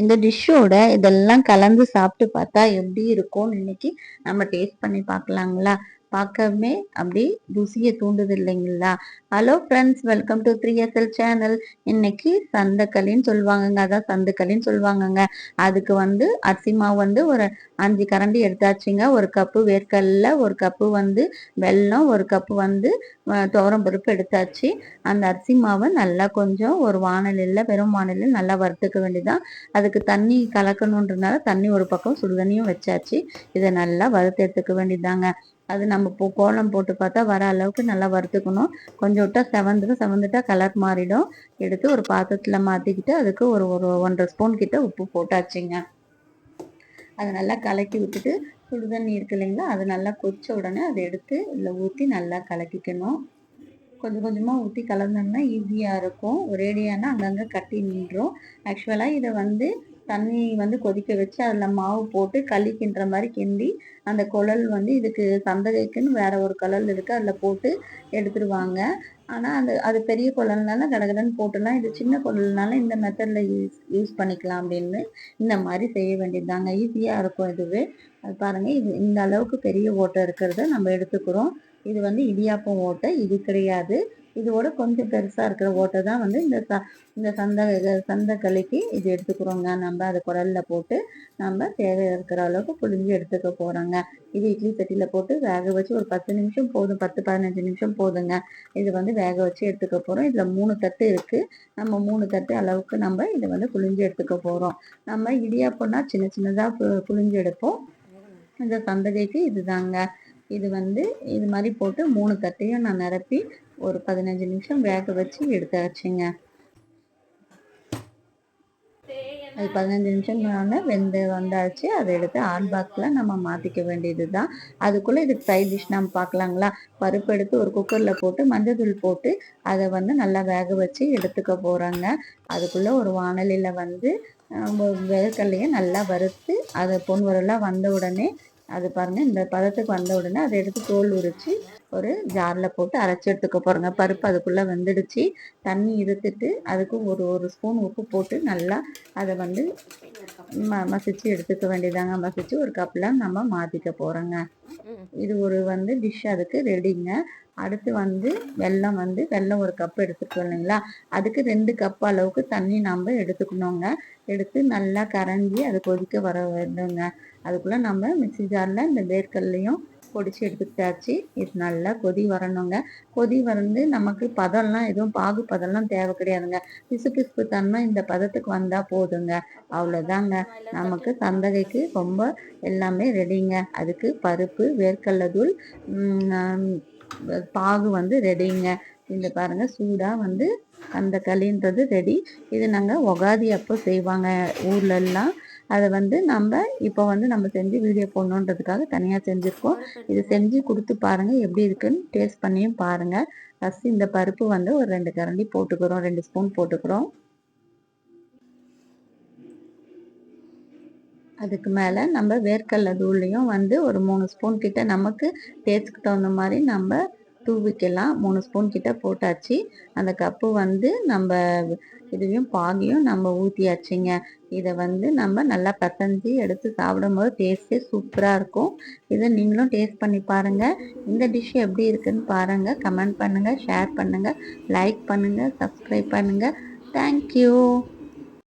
இந்த டிஷ்ஷோட இதெல்லாம் கலந்து சாப்பிட்டு பார்த்தா எப்படி இருக்கும்னு இன்னைக்கு நம்ம டேஸ்ட் பண்ணி பார்க்கலாங்களா? பார்க்கவே அப்படி ருசியை தூண்டுது இல்லைங்களா hello friends welcome to three SL channel இன்னைக்கு சந்தக்களின்னு சொல்லுவாங்கங்க. அதான் சந்துக்களின்னு சொல்லுவாங்கங்க. அதுக்கு வந்து அரிசி மாவு வந்து ஒரு அஞ்சு கரண்டி எடுத்தாச்சுங்க. ஒரு கப்பு வேர்க்கல்ல ஒரு கப்பு வந்து வெல்லம் ஒரு கப்பு வந்து துவரம் பருப்பு எடுத்தாச்சு. அந்த அரிசி மாவை நல்லா கொஞ்சம் ஒரு வானலில் வெறும் வானலில் நல்லா வறுத்துக்க வேண்டியதான் அதுக்கு தண்ணி கலக்கணுன்றனால தண்ணி ஒரு பக்கம் சுடுதண்ணியும் வச்சாச்சு. இதை நல்லா வறுத்து எடுத்துக்க வேண்டியதாங்க அது நம்ம இப்போ கோலம் போட்டு பார்த்தா வர அளவுக்கு நல்லா வறுத்துக்கணும். கொஞ்சம் விட்டால் செவந்துடும் செவந்துட்டா கலர் மாறிடும். எடுத்து ஒரு பாத்திரத்தில் மாற்றிக்கிட்டு அதுக்கு ஒரு ஒரு ஒன்றரை ஸ்பூன் கிட்ட உப்பு போட்டாச்சுங்க. அதை நல்லா கலக்கி விட்டுட்டு சுடுதண்ணி இருக்கு இல்லைங்களா? அது நல்லா கொச்ச உடனே அதை எடுத்து இதில் ஊற்றி நல்லா கலக்கிக்கணும். கொஞ்சம் கொஞ்சமாக ஊற்றி கலந்தோம்னா ஈஸியாக இருக்கும். ஒரேடியானா அங்கங்கே கட்டி நின்றோம் ஆக்சுவலாக இதை வந்து தண்ணி வந்து கொதிக்க வச்சு அதில் மாவு போட்டு களி கிண்டுற மாதிரி கிண்டி அந்த குழல் வந்து இதுக்கு சந்தகைக்குன்னு வேற ஒரு குழல் இருக்குது அதில் போட்டு எடுத்துருவாங்க. ஆனால் அந்த அது பெரிய குழல்னால கடகடன்னு போட்டுலாம் இது சின்ன குழல்னால இந்த மெத்தடில் யூஸ் யூஸ் பண்ணிக்கலாம் அப்படின்னு இந்த மாதிரி செய்ய வேண்டியதுதாங்க. ஈஸியாக இருக்கும் இதுவே. அது பாருங்கள் இது இந்த அளவுக்கு பெரிய ஓட்டை இருக்கிறத நம்ம எடுத்துக்கிறோம். இது வந்து இடியாப்பம் ஓட்டை. இது கிடையாது. இதோட கொஞ்சம் பெருசாக இருக்கிற ஓட்டை தான் வந்து இந்த ச இந்த சந்த சந்தக்களிக்கு இது எடுத்துக்கிறோங்க. நம்ம அதை குடலில் போட்டு நம்ம தேவை இருக்கிற அளவுக்கு புளிஞ்சு எடுத்துக்க போகிறோங்க இது இட்லி சட்டியில் போட்டு வேக வச்சு ஒரு பத்து நிமிஷம் போதும். பத்து பதினஞ்சு நிமிஷம் போதுங்க. இது வந்து வேக வச்சு எடுத்துக்க போகிறோம் இதில் மூணு தட்டு இருக்குது நம்ம மூணு தட்டு அளவுக்கு நம்ம இதை வந்து புளிஞ்சு எடுத்துக்க போகிறோம் நம்ம இடியாப்பம்னா சின்ன சின்னதாக புளிஞ்சு எடுப்போம். இந்த சந்தகைக்கு இதுதாங்க. இது வந்து இது மாதிரி போட்டு மூணு தட்டையும் நான் நிரப்பி ஒரு பதினஞ்சு நிமிஷம் வேக வச்சு எடுத்தாச்சுங்க. அது பதினஞ்சு நிமிஷம் வெந்து வந்தாச்சு. அதை எடுத்து ஹாட் பாக்ஸில் நம்ம மாற்றிக்க வேண்டியது தான் அதுக்குள்ளே இதுக்கு சைட் டிஷ் நம்ம பார்க்கலாங்களா? பருப்பு எடுத்து ஒரு குக்கரில் போட்டு மஞ்சள் தூள் போட்டு அதை வந்து நல்லா வேக வச்சு எடுத்துக்க போகிறாங்க அதுக்குள்ளே ஒரு வானலியில் வந்து வேர்க்கடலையை நல்லா வறுத்து அதை பொன் வரலாம் வந்த உடனே அது பாருங்கள் இந்த பதத்துக்கு வந்த உடனே அதை எடுத்து தோல் உரித்து ஒரு ஜாரில் போட்டு அரைச்சி எடுத்துக்க போகிறோங்க பருப்பு அதுக்குள்ளே வெந்துடுச்சு. தண்ணி இருத்துட்டு அதுக்கு ஒரு ஒரு ஸ்பூன் உப்பு போட்டு நல்லா அதை வந்து ம மசிச்சு எடுத்துக்க வேண்டியதாங்க. மசிச்சு ஒரு கப்பில் நம்ம மாற்றிக்க போகிறோங்க இது ஒரு வந்து டிஷ் அதுக்கு ரெடிங்க அடுத்து வந்து வெல்லம் வந்து வெல்லம் ஒரு கப் எடுத்துக்கோ இல்லைங்களா? அதுக்கு ரெண்டு கப் அளவுக்கு தண்ணி நம்ம எடுத்துக்கணுங்க. எடுத்து நல்லா கரைஞ்சி அதை கொதிக்க வர வேண்டுங்க. அதுக்குள்ளே நம்ம மிக்சி ஜாரில் இந்த வேர்க்கல்லையும் பொடிச்சு எடுத்துக்கிட்டாச்சு. இது நல்லா கொதி வரணுங்க. கொதி வந்து நமக்கு பதம்லாம் எதுவும் பாகு பதம்லாம் தேவை கிடையாதுங்க. பிசு பிசுப்பு தன்மை இந்த பதத்துக்கு வந்தால் போதுங்க. அவ்வளோதாங்க. நமக்கு சந்தகைக்கு ரொம்ப எல்லாமே ரெடிங்க அதுக்கு பருப்பு வேர்க்கடலை தூள் பாகு வந்து ரெடிங்க இந்த பாருங்க சூடாக வந்து அந்த களின்றது ரெடி இது நாங்கள் உகாதி அப்போ செய்வாங்க. ஊர்லெல்லாம் அதை வந்து நம்ம இப்போ வந்து நம்ம செஞ்சு வீடியோ போடணுன்றதுக்காக தனியாக செஞ்சுருக்கோம். இது செஞ்சு கொடுத்து பாருங்கள் எப்படி இருக்குன்னு டேஸ்ட் பண்ணியும் பாருங்கள் ஃபஸ்ட்டு இந்த பருப்பு வந்து ஒரு ரெண்டு கரண்டி போட்டுக்கிறோம் ரெண்டு ஸ்பூன் போட்டுக்கிறோம். அதுக்கு மேலே நம்ம வேர்க்கடலை தூள்லையும் வந்து ஒரு மூணு ஸ்பூன் கிட்ட நமக்கு டேஸ்ட்டுக்கு தகுந்த மாதிரி நம்ம தூவிக்கலாம் மூணு ஸ்பூன் கிட்ட போட்டாச்சு. அந்த கப்பு வந்து நம்ம இதையும் பாகியும் நம்ம ஊற்றியாச்சுங்க இதை வந்து நம்ம நல்லா பசஞ்சு எடுத்து சாப்பிடும் போது டேஸ்ட்டே சூப்பராக இருக்கும். இதை நீங்களும் டேஸ்ட் பண்ணி பாருங்கள் இந்த டிஷ் எப்படி இருக்குன்னு பாருங்கள் கமெண்ட் பண்ணுங்கள் ஷேர் பண்ணுங்கள் லைக் பண்ணுங்கள் சப்ஸ்கிரைப் பண்ணுங்கள் தேங்க்யூ